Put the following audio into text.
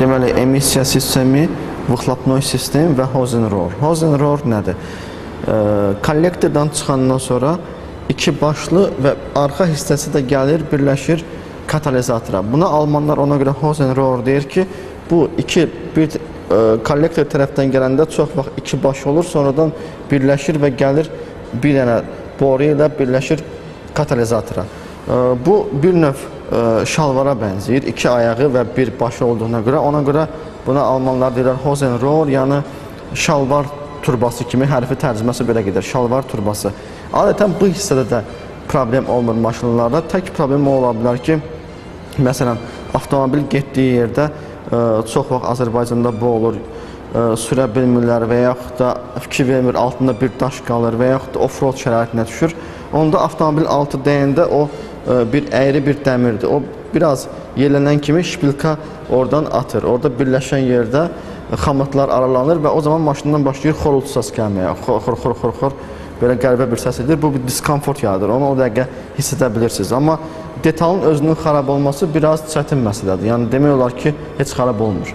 deməli emissiya sistemi, vıxlapnoy sistem və Hosenrohr. Hosenrohr nədir? E, kollektordan çıxandan sonra iki başlı və arxa hissəsi də gəlir, birləşir katalizatora. Buna almanlar ona görə Hosenrohr deyir ki, bu iki bir e, kollektor tərəfdən gələndə çox vaxt iki baş olur, sonradan birləşir və gəlir bir dənə boru ilə birləşir katalizatora. E, bu bir növ e, şalvara bənzəyir. İki ayağı və bir başı olduğuna görə ona görə buna almanlar deyirlər Hosen-Rohr, yəni şalvar turbası kimi hərfi tərcüməsi belə gedir. Şalvar turbası. Adətən bu hissədə də problem olmur maşınlarda. Tək problem ola bilər ki, məsələn, avtomobil getdiyi yerdə ə, çox vaxt Azərbaycanda bu olur. Ə, sürə bilmirlər və yaxud da fikir vermir, altında bir daş qalır və yaxud da off-road şəraitinə düşür. Onda avtomobil altı dəyəndə o bir əyri bir dəmirdir. O biraz yellənən kimi şpilka oradan atır. Orada birləşən yerdə xamatlar aralanır və o zaman maşından başlayır xorultu səs gəlməyə. Xor xor xor xor xor belə qəribə bir səs edir. Bu bir diskomfort yaradır. Onu o dəqiqə hiss edə bilirsiniz. Amma detalın özünün xarab olması biraz çətin məsələdir. Yəni demək olar ki, heç xarab olmur.